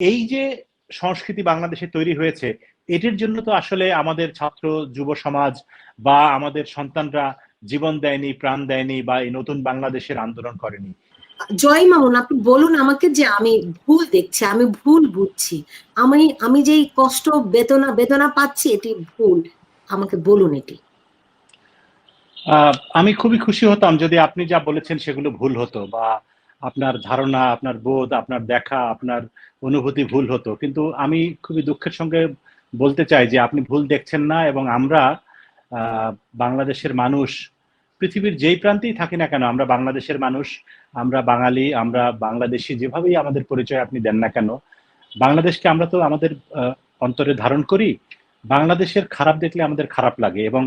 এই যে সংস্কৃতি বাংলাদেশে তৈরি হয়েছে এটির জন্য তো আসলে আমাদের ছাত্র যুব সমাজ বা আমাদের সন্তানরা জীবন দেয়নি প্রাণ দেয়নি বা এই নতুন বাংলাদেশের আন্দোলন করেনি। জয় মামুন আপনি বলুন আমাকে যে আমি ভুল দেখছি আমি ভুল বুঝছি। আমি আমি যেই কষ্ট বেদনা বেদনা পাচ্ছি এটি ভুল। আমাকে বলুন এটি। আহ, আমি খুবই খুশি হতাম যদি আপনি যা বলেছেন সেগুলো ভুল হতো বা আপনার ধারণা আপনার বোধ আপনার দেখা আপনার অনুভূতি ভুল হতো। কিন্তু আমি খুবই দুঃখের সঙ্গে বলতে চাই যে আপনি ভুল দেখছেন না এবং আমরা বাংলাদেশের মানুষ, পৃথিবীর যেই প্রান্তেই থাকি না কেন, আমরা বাংলাদেশের মানুষ, আমরা বাঙালি, আমরা বাংলাদেশি, যেভাবেই আমাদের পরিচয় আপনি দেন না কেন, বাংলাদেশকে আমরা তো আমাদের অন্তরে ধারণ করি, বাংলাদেশের খারাপ দেখলে আমাদের খারাপ লাগে এবং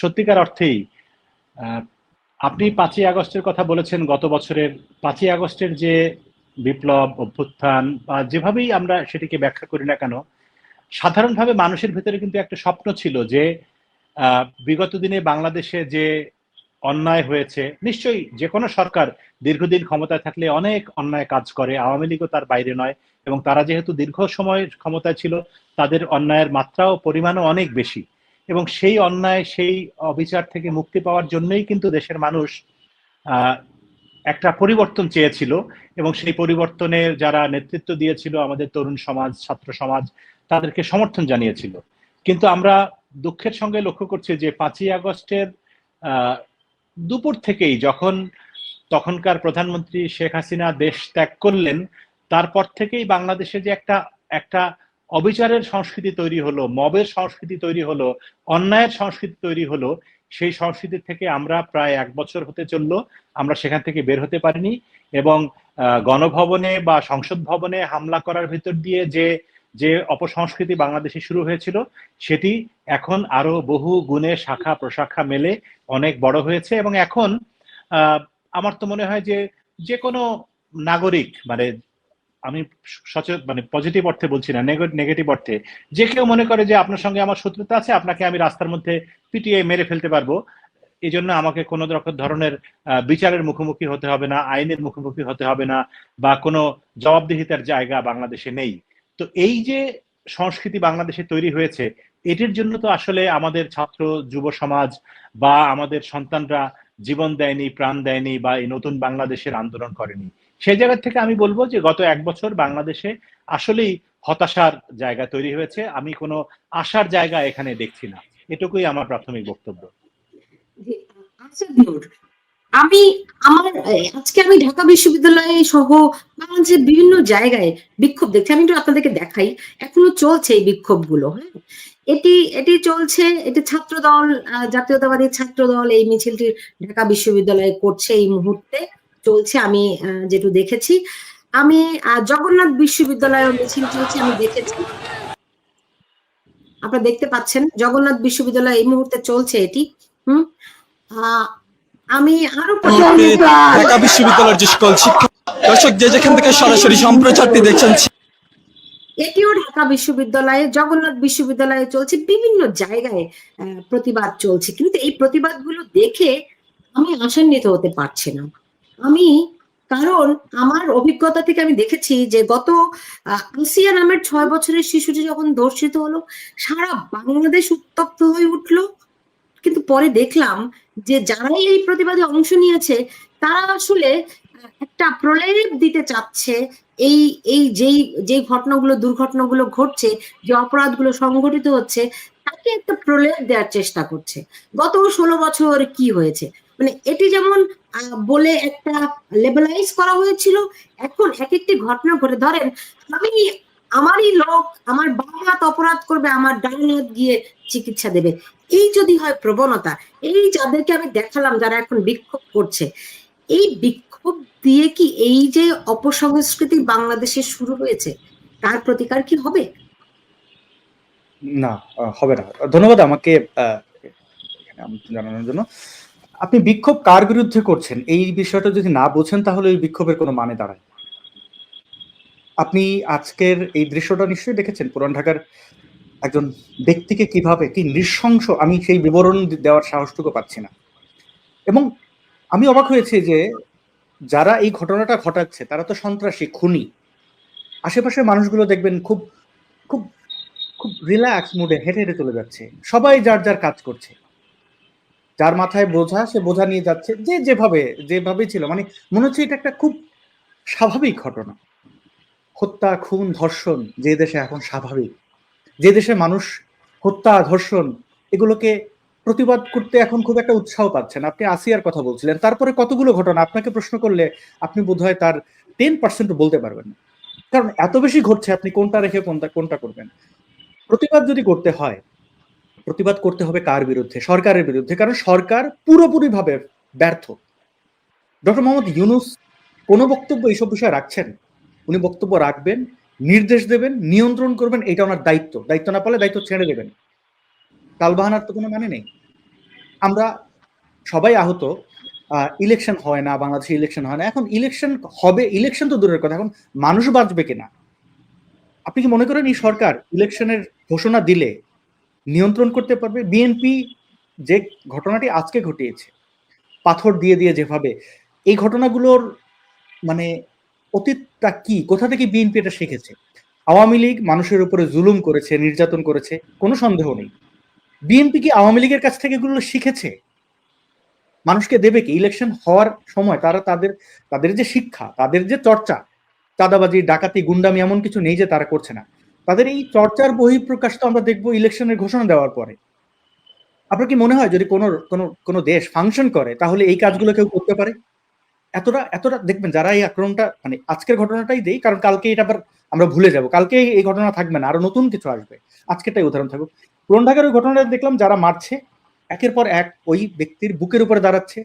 সত্যিকার অর্থেই আপনি পাঁচই আগস্টের কথা বলেছেন, গত বছরের পাঁচই আগস্টের যে বিপ্লব, অভ্যুত্থান বা যেভাবেই আমরা সেটিকে ব্যাখ্যা করি না কেন, সাধারণভাবে মানুষের ভেতরে কিন্তু একটা স্বপ্ন ছিল যে বিগত দিনে বাংলাদেশে যে অন্যায় হয়েছে, নিশ্চয়ই যে কোনো সরকার দীর্ঘদিন ক্ষমতায় থাকলে অনেক অন্যায় কাজ করে, আওয়ামী লীগও তার বাইরে নয় এবং তারা যেহেতু দীর্ঘ সময় ক্ষমতায় ছিল, তাদের অন্যায়ের মাত্রাও, পরিমাণও অনেক বেশি এবং সেই অন্যায়, সেই অবিচার থেকে মুক্তি পাওয়ার জন্যই কিন্তু দেশের মানুষ একটা পরিবর্তন চেয়েছিল এবং সেই পরিবর্তনের যারা নেতৃত্ব দিয়েছিল আমাদের তরুণ সমাজ, ছাত্র সমাজ, তাদেরকে সমর্থন জানিয়েছিল। কিন্তু আমরা দুঃখের সঙ্গে লক্ষ্য করছি যে পাঁচই আগস্টের দুপুর থেকেই যখন তখনকার প্রধানমন্ত্রী শেখ হাসিনা দেশ ত্যাগ করলেন, তারপর থেকেই বাংলাদেশে যে একটা একটা অবিচারের সংস্কৃতি তৈরি হলো, মবের সংস্কৃতি তৈরি হলো, অন্যায়ের সংস্কৃতি তৈরি হলো সেই সংস্কৃতি থেকে আমরা প্রায় এক বছর হতে চলল, আমরা সেখান থেকে বের হতে পারিনি এবং গণভবনে বা সংসদ ভবনে হামলা করার ভিতর দিয়ে যে যে অপসংস্কৃতি বাংলাদেশে শুরু হয়েছিল, সেটি এখন আরও বহু গুণে শাখা প্রশাখা মেলে অনেক বড় হয়েছে এবং এখন আমার তো মনে হয় যে যে কোনো নাগরিক মানে আমি সচেতন মানে পজিটিভ অর্থে বলছি না নেগেটিভ অর্থে। যে কেউ মনে করে যে আপনার সঙ্গে আমার শত্রুতা আছে, আপনাকে আমি রাস্তার মধ্যে পিটিয়ে মেরে ফেলতে পারব। এই জন্য আমাকে কোনো ধরনের বিচারের মুখোমুখি হতে হবে না, আইনের মুখোমুখি হতে হবে না, বা কোনো জবাবদিহিতার জায়গা বাংলাদেশে নেই। তো এই যে সংস্কৃতি বাংলাদেশে তৈরি হয়েছে, এটির জন্য তো আসলে আমাদের ছাত্র, যুব সমাজ, বা আমাদের সন্তানরা জীবন দেয়নি, প্রাণ দেয়নি, বা এই নতুন বাংলাদেশের আন্দোলন করেনি। সেই জায়গা থেকে আমি বলব যে গত এক বছর বাংলাদেশে আসলেই হতাশার জায়গা তৈরি হয়েছে। আমি কোনো আশার জায়গা এখানে দেখছি না। এটুকুই আমার প্রাথমিক বক্তব্য। আচ্ছা আমি আমার আজকে আমি ঢাকা বিশ্ববিদ্যালয়ে সহ বাংলাদেশের বিভিন্ন জায়গায় বিক্ষোভ দেখছি। আমি একটু আপনাদেরকে দেখাই। এখনও চলছে এই বিক্ষোভগুলো হ্যাঁ? এটি এটি চলছে এটি ছাত্র দল আহ, জাতীয়তাবাদী ছাত্র দল এই মিছিলটি ঢাকা বিশ্ববিদ্যালয়ে করছে এই মুহূর্তে। চলছে আমি যেটু দেখেছি। আমি জগন্নাথ বিশ্ববিদ্যালয়ের মিছিল চলছে আমি দেখেছি। আপনারা দেখতে পাচ্ছেন জগন্নাথ বিশ্ববিদ্যালয় এই মুহূর্তে চলছে এটি। হুম? আমি আরও ঢাকা বিশ্ববিদ্যালয়ের যে সকল শিক্ষক দর্শক যে যেখান থেকে সরাসরি সম্প্রচারটি দেখছেন এটিও ঢাকা বিশ্ববিদ্যালয়ে জগন্নাথ বিশ্ববিদ্যালয়ে চলছে বিভিন্ন জায়গায় আহ, প্রতিবাদ চলছে। কিন্তু এই প্রতিবাদগুলো দেখে আমি আশান্বিত হতে পারছি না। আমি কারণ আমার অভিজ্ঞতা থেকে আমি দেখেছি যে গত আসিয়া নামের ছয় বছরের শিশুটি যখন ধর্ষিত হলো, সারা বাংলাদেশ উত্তপ্ত হয়ে উঠল। কিন্তু পরে দেখলাম যে যারাই এই প্রতিবাদে অংশ নিয়েছে, তারা আসলে একটা প্রলেপ দিতে চাচ্ছে এই এই যেই যেই ঘটনাগুলো, দুর্ঘটনাগুলো ঘটছে, যে অপরাধগুলো সংঘটিত হচ্ছে, তাকে একটা প্রলেপ দেওয়ার চেষ্টা করছে। গত ষোলো বছর কি হয়েছে? মানে এটি যেমন বলে একটা লেবেলাইজ করা হয়েছিল, এখন এক একটি ঘটনা ঘটে। ধরেন, আমি আমারই লোক, আমার বাবা হাত অপরাধ করবে, আমার ডান গিয়ে চিকিৎসা দেবে। এই যদি হয় প্রবণতা, এই যাদেরকে আমি দেখালাম যারা এখন বিক্ষোভ করছে, এই বিক্ষোভ দিয়ে কি এই যে অপসংস্কৃতি বাংলাদেশে শুরু হয়েছে, তার প্রতিকার কি হবে? না হবে না। ধন্যবাদ আমাকে জানানোর জন্য। আপনি বিক্ষোভ কার বিরুদ্ধে করছেন? এই বিষয়টা যদি না বোঝেন, তাহলে ওই বিক্ষোভের কোনো মানে দাঁড়ায়। আপনি আজকের এই দৃশ্যটা নিশ্চয়ই দেখেছেন? পুরান ঢাকার একজন ব্যক্তিকে কীভাবে, কি নৃশংস আমি সেই বিবরণ দেওয়ার সাহসটুকু পাচ্ছি না। এবং আমি অবাক হয়েছি যে যারা এই ঘটনাটা ঘটাচ্ছে, তারা তো সন্ত্রাসী, খুনি। আশেপাশের মানুষগুলো দেখবেন খুব খুব খুব রিল্যাক্স মুডে হেঁটে হেঁটে চলে যাচ্ছে। সবাই যার যার কাজ করছে। যার মাথায় বোঝা, সে বোঝা নিয়ে যাচ্ছে যে যেভাবে যেভাবে ছিল। মানে মনে হচ্ছে এটা একটা খুব স্বাভাবিক ঘটনা। হত্যা, খুন, ধর্ষণ যে দেশে এখন স্বাভাবিক। যে দেশে মানুষ হত্যা, ধর্ষণ এগুলোকে প্রতিবাদ করতে এখন খুব একটা উৎসাহ পাচ্ছেন আপনি আসিয়ার কথা বলছিলেন। তারপরে কতগুলো ঘটনা? আপনাকে প্রশ্ন করলে আপনি বোধহয় তার টেন পার্সেন্ট বলতে পারবেন। না কারণ এত বেশি ঘটছে, আপনি কোনটা রেখে কোনটা কোনটা করবেন? প্রতিবাদ যদি করতে হয় প্রতিবাদ করতে হবে কার বিরুদ্ধে? সরকারের বিরুদ্ধে, কারণ সরকার পুরোপুরি ভাবে ব্যর্থ। ডক্টর মোহাম্মদ ইউনুস কোনো বক্তব্য এইসব বিষয়ে রাখছেন? উনি বক্তব্য রাখবেন, নির্দেশ দেবেন, নিয়ন্ত্রণ করবেন, এটা ওনার দায়িত্ব। দায়িত্ব না পারলে দায়িত্ব ছেড়ে দেবেন। তালবাহানার তো কোনো মানে নেই। আমরা সবাই আহত ইলেকশন হয় না, বাংলাদেশে ইলেকশন হয় না। এখন ইলেকশন হবে ইলেকশন তো দূরের কথা। এখন মানুষ বাঁচবে কিনা? আপনি কি মনে করেন এই সরকার ইলেকশনের ঘোষণা দিলে নিয়ন্ত্রণ করতে পারবে। বিএনপি যে ঘটনাটি আজকে ঘটিয়েছে, পাথর দিয়ে দিয়ে যেভাবে, এই ঘটনাগুলোর মানে অতীতটা কি? কোথা থেকে বিএনপি এটা শিখেছে? আওয়ামী লীগ মানুষের উপরে জুলুম করেছে, নির্যাতন করেছে, কোনো সন্দেহ নেই। বিএনপি কি আওয়ামী লীগের কাছ থেকে এগুলো শিখেছে? মানুষকে দেবে কি? ইলেকশন হওয়ার সময় তারা তাদের তাদের যে শিক্ষা, তাদের যে চর্চা, চাঁদাবাজি, ডাকাতি, গুন্ডামি এমন কিছু নেই যে তারা করছে না। তাদের এই চর্চার বহিঃপ্রকাশ তো আমরা দেখব ইলেকশনের ঘোষণা দেওয়ার পরে। আপনার কি মনে হয় যদি কোনো কোনো কোনো দেশ ফাংশন করে, তাহলে এই কাজগুলো কেউ করতে পারে? এতটা এতটা, দেখবেন যারা এই আক্রমণটা মানে আজকের ঘটনাটাই দেই, কারণ কালকে এটা আবার আমরা ভুলে যাব। কালকে এই ঘটনা থাকবে না, আরও নতুন কিছু আসবে। আজকেরটাই উদাহরণ থাকুক। পুরন ঢাকার ওই ঘটনাটা দেখলাম, যারা মারছে, একের পর এক ওই ব্যক্তির বুকের উপরে দাঁড়াচ্ছে,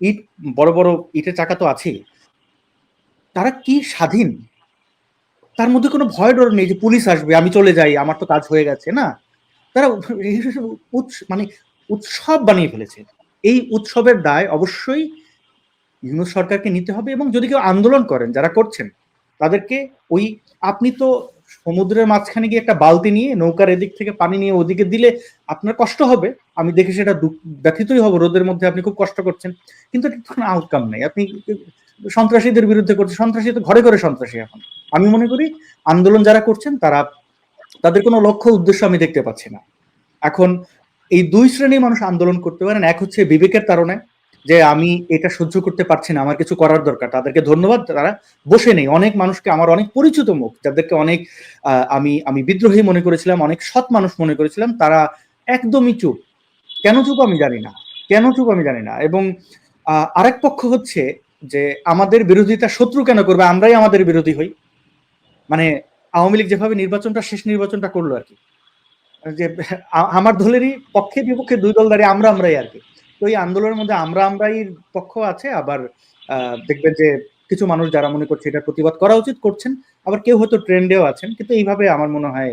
ইট, বড় বড় ইটের চাকা তো আছেই। তারা কি স্বাধীন? তার মধ্যে কোনো ভয় ডর নেই যে পুলিশ আসবে, আমি চলে যাই, আমার তো কাজ হয়ে গেছে, না? তারা মানে উৎসব বানিয়ে ফেলেছে। এই উৎসবের দায় অবশ্যই ইউনুস সরকারকে নিতে হবে এবং যদি কেউ আন্দোলন করেন, যারা করছেন, তাদেরকে ওই আপনি তো সমুদ্রের মাঝখানে গিয়ে একটা বালতি নিয়ে, নৌকার এদিক থেকে পানি নিয়ে ওদিকে দিলে আপনার কষ্ট হবে। আমি দেখে সেটা ব্যথিতই হব, রোদের মধ্যে আপনি খুব কষ্ট করছেন। কিন্তু আউটকাম নেই। আপনি সন্ত্রাসীদের বিরুদ্ধে করছে। সন্ত্রাসী তো ঘরে ঘরে সন্ত্রাসী এখন। আমি মনে করি আন্দোলন যারা করছেন, তারা, তাদের কোনো লক্ষ্য উদ্দেশ্য আমি দেখতে পাচ্ছি না। এখন এই দুই শ্রেণির মানুষ আন্দোলন করতে পারেন। এক হচ্ছে বিবেকের কারণে যে আমি এটা সহ্য করতে পারছি না, আমার কিছু করার দরকার। তাদেরকে ধন্যবাদ। তারা বসে নেই। অনেক মানুষকে, আমার অনেক পরিচিত মুখ যাদেরকে অনেক আমি আমি বিদ্রোহী মনে করেছিলাম, অনেক সৎ মানুষ মনে করেছিলাম, তারা একদমই চুপ। কেন চুপ আমি জানি না। কেন চুপ আমি জানি না। এবং আরেক পক্ষ হচ্ছে যে আমাদের বিরোধিতা শত্রু কেন করবে? আমরাই আমাদের বিরোধী হই। মানে আওয়ামী লীগ যেভাবে নির্বাচনটা, শেষ নির্বাচনটা করল আর কি। যে আমার দলেরই পক্ষে বিপক্ষে দুই দল দাঁড়িয়ে আমরা আমরাই আর কি। তো এই আন্দোলনের মধ্যে আমরা আমরাই পক্ষ আছে, আবার দেখবেন যে কিছু মানুষ যারা মনে করছে এটা প্রতিবাদ করা উচিত করছেন, আবার কেউ হয়তো ট্রেন্ডেও আছেন, কিন্তু এইভাবে আমার মনে হয়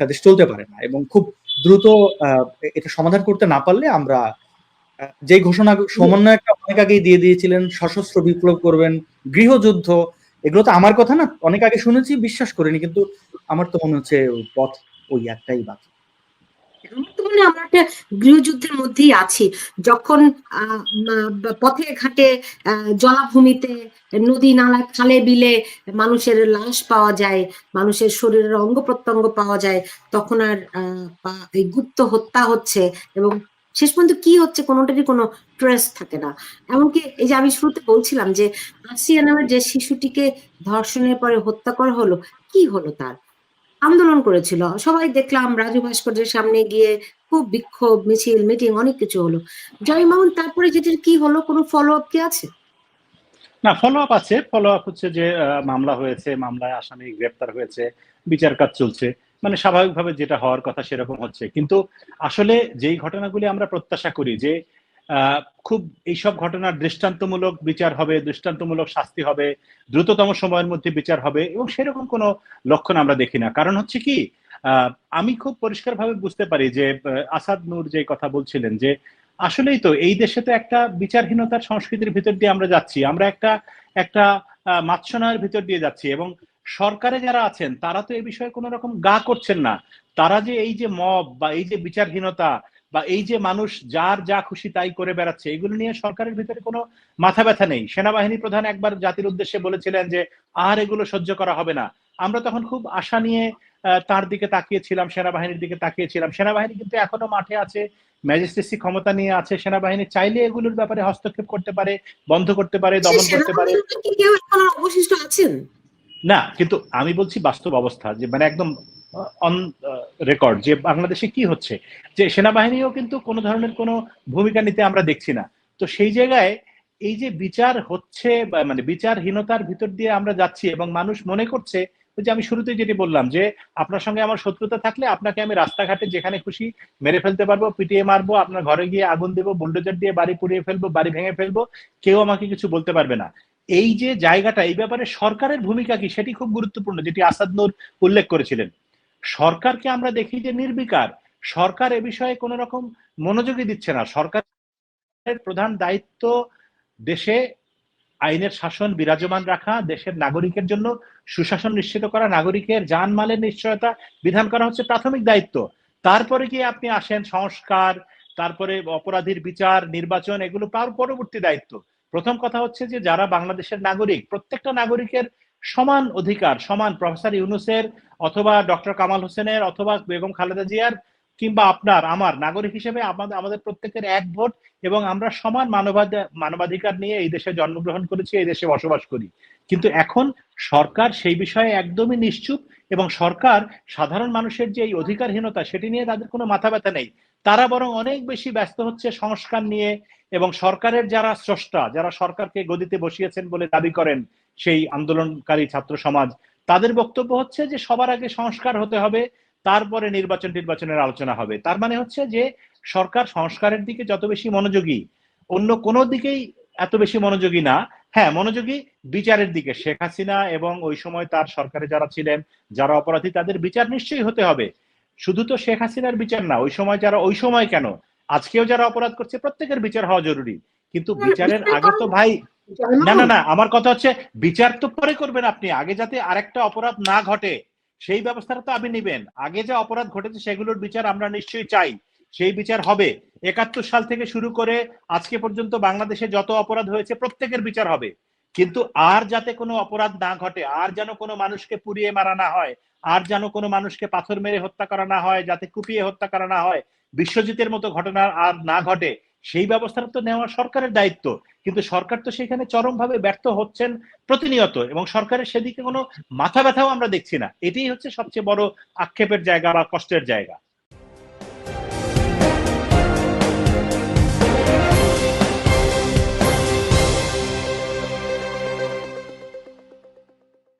দেশ চলতে পারে না। এবং খুব দ্রুত এটা সমাধান করতে না পারলে আমরা যে ঘোষণা সমন্বয়টা অনেক আগেই দিয়ে দিয়েছিলেন, সশস্ত্র বিপ্লব করবেন, গৃহযুদ্ধ, এগুলো তো আমার কথা না, অনেক আগে শুনেছি, বিশ্বাস করিনি, কিন্তু আমার তো মনে হচ্ছে পথ ওই একটাই বাকি। বর্তমানে আমরা একটা গৃহযুদ্ধের মধ্যেই আছি। যখন পথে ঘাটে জলাভূমিতে, নদী নালা, খালে বিলে মানুষের লাশ পাওয়া যায়, মানুষের শরীরের অঙ্গ প্রত্যঙ্গ পাওয়া যায়, তখন আর গুপ্ত হত্যা হচ্ছে এবং শেষ পর্যন্ত কি হচ্ছে কোনোটারই কোনো ট্রেস থাকে না। এমনকি এই যে আমি শুরুতে বলছিলাম যে আসিয়া নামের যে শিশুটিকে ধর্ষণের পরে হত্যা করা হলো, কি হলো তার? আন্দোলন করেছিল। সবাই দেখলাম রাজু ভাস্কর্যের সামনে গিয়ে খুব বিক্ষোভ, মিছিল মিটিং অনেক কিছু হলো। জয় মামুন, তারপরে যেটির কি হলো, কোনো ফলো আপ কি আছে? না ফলো আপ আছে। ফলো আপ হচ্ছে যে মামলা হয়েছে, মামলায় আসামি গ্রেপ্তার হয়েছে, বিচার কাজ চলছে। মানে স্বাভাবিকভাবে যেটা হওয়ার কথা সেরকম হচ্ছে। কিন্তু আসলে যেই ঘটনাগুলি আমরা প্রত্যাশা করি যে খুব এইসব ঘটনার দৃষ্টান্তমূলক বিচার হবে, দৃষ্টান্তমূলক শাস্তি হবে, দ্রুততম সময়ের মধ্যে বিচার হবে এবং সেরকম কোনো লক্ষণ আমরা দেখি না। কারণ হচ্ছে কি আমি খুব পরিষ্কারভাবে বুঝতে পারি যে আসাদ নূর যে কথা বলছিলেন যে, আসলেই তো এই দেশে তো একটা বিচারহীনতার সংস্কৃতির ভিতর দিয়ে আমরা যাচ্ছি। আমরা একটা একটা মাৎসনায়ের ভিতর দিয়ে যাচ্ছি এবং সরকারে যারা আছেন তারা তো এই বিষয়ে কোনো রকম গা করছেন না। তারা যে এই যে মব বা এই যে বিচারহীনতা বা এই যে মানুষ যার যা খুশি তাই করে বেড়াচ্ছে এগুলো নিয়ে সরকারের ভিতরে কোনো মাথা ব্যথা নেই। সেনাবাহিনী প্রধান একবার জাতির উদ্দেশ্যে বলেছিলেন যে আর এগুলো সহ্য করা হবে না। আমরা তখন খুব আশা নিয়ে আহ, তার দিকে তাকিয়েছিলাম সেনাবাহিনীর দিকে তাকিয়েছিলাম। সেনাবাহিনী কিন্তু এখনও মাঠে আছে ম্যাজিস্ট্রেসি ক্ষমতা নিয়ে আছে। সেনাবাহিনী চাইলে এগুলোর ব্যাপারে হস্তক্ষেপ করতে পারে বন্ধ করতে পারে দমন করতে পারে। অবশিষ্ট আছেন? না, কিন্তু আমি বলছি বাস্তব অবস্থা, যে মানে একদম অন রেকর্ড যে বাংলাদেশে কি হচ্ছে, যে সেনাবাহিনীও কিন্তু কোনো ধরনের কোনো ভূমিকা নিতে আমরা দেখছি না। তো সেই জায়গায় এই যে বিচার হচ্ছে মানে বিচারহীনতার ভিতর দিয়ে আমরা যাচ্ছি এবং মানুষ মনে করছে যে আমি শুরুতেই যেটি বললাম, যে আপনার সঙ্গে আমার শত্রুতা থাকলে আপনাকে আমি রাস্তাঘাটে যেখানে খুশি মেরে ফেলতে পারব, পিটিয়ে মারবো, আপনার ঘরে গিয়ে আগুন দেবো, বুলডোজার দিয়ে বাড়ি পুড়িয়ে ফেলব, বাড়ি ভেঙে ফেলব, কেউ আমাকে কিছু বলতে পারবে না। এই যে জায়গাটা, এই ব্যাপারে সরকারের ভূমিকা কি সেটি খুব গুরুত্বপূর্ণ, যেটি আসাদ নূর উল্লেখ করেছিলেন। সরকারকে আমরা দেখি যে নির্বিকার, সরকার এ বিষয়ে কোন রকম মনোযোগী দিচ্ছে না। সরকারের প্রধান দায়িত্ব দেশে আইনের শাসন বিরাজমান রাখা, দেশের নাগরিকের জন্য সুশাসন নিশ্চিত করা, নাগরিকের জানমালের নিশ্চয়তা বিধান করা হচ্ছে প্রাথমিক দায়িত্ব। তারপরে গিয়ে আপনি আসেন সংস্কার, তারপরে অপরাধীর বিচার, নির্বাচন, এগুলো পরবর্তী দায়িত্ব। প্রথম কথা হচ্ছে যে যারা বাংলাদেশের নাগরিক, প্রত্যেকটা নাগরিকের সমান অধিকার, সমান প্রফেসর ইউনুসের অথবা ডক্টর কামাল হোসেনের অথবা বেগম খালেদা জিয়ার কিংবা আপনার, আমার নাগরিক হিসেবে আমাদের আমাদের প্রত্যেকের এক ভোট এবং আমরা সমান মানবাধি- মানবাধিকার নিয়ে এই দেশে জন্মগ্রহণ করেছি, এই দেশে বসবাস করি। কিন্তু এখন সরকার সেই বিষয়ে একদমই নিশ্চুপ এবং সরকার সাধারণ মানুষের যে এই অধিকারহীনতা, সেটি নিয়ে তাদের কোনো মাথা ব্যথা নেই। তারা বরং অনেক বেশি ব্যস্ত হচ্ছে সংস্কার নিয়ে এবং সরকারের যারা স্রষ্টা, যারা সরকারকে গদিতে বসিয়েছেন বলে দাবি করেন সেই আন্দোলনকারী ছাত্র সমাজ, তাদের বক্তব্য হচ্ছে যে সবার আগে সংস্কার হতে হবে, তারপরে নির্বাচন নির্বাচনের আলোচনা হবে। তার মানে হচ্ছে যে সরকার সংস্কারের দিকে যত বেশি মনোযোগী, অন্য কোনো দিকেই এত বেশি মনোযোগী না। হ্যাঁ মনোযোগী বিচারের দিকে। শেখ হাসিনা এবং ওই সময় তার সরকারে যারা ছিলেন, যারা অপরাধী, তাদের বিচার নিশ্চয়ই হতে হবে। শুধু তো শেখ হাসিনার বিচার না, ওই সময় যারা, ওই সময় কেন? আজকেও যারা অপরাধ করছে প্রত্যেকের বিচার হওয়া জরুরি। কিন্তু বিচারের আগে তো ভাই না না না আমার কথা হচ্ছে বিচার তো পরে করবেন আপনি। আগে যাতে আরেকটা অপরাধ না ঘটে সেই ব্যবস্থাটা তো আপনি নেবেন। আগে যে অপরাধ ঘটেছে সেগুলোর বিচার আমরা নিশ্চয়ই চাই। সেই বিচার হবে। একাত্তর সাল থেকে শুরু করে আজকে পর্যন্ত বাংলাদেশে যত অপরাধ হয়েছে প্রত্যেকের বিচার হবে। কিন্তু আর যাতে কোনো অপরাধ না ঘটে আর যেন কোনো মানুষকে পুড়িয়ে মারা না হয় আর যেন কোনো মানুষকে পাথর মেরে হত্যা করা না হয়, যাতে কুপিয়ে হত্যা করা না হয়। বিশ্বজিতের মতো ঘটনা আর না ঘটে, সেই ব্যবস্থাটা তো নেওয়া সরকারের দায়িত্ব। কিন্তু সরকার তো সেখানে চরমভাবে ব্যর্থ হচ্ছেন প্রতিনিয়ত এবং সরকারের সেদিকে কোনো মাথা ব্যথাও আমরা দেখছি না। এটাই হচ্ছে সবচেয়ে বড় আক্ষেপের জায়গা বা কষ্টের জায়গা।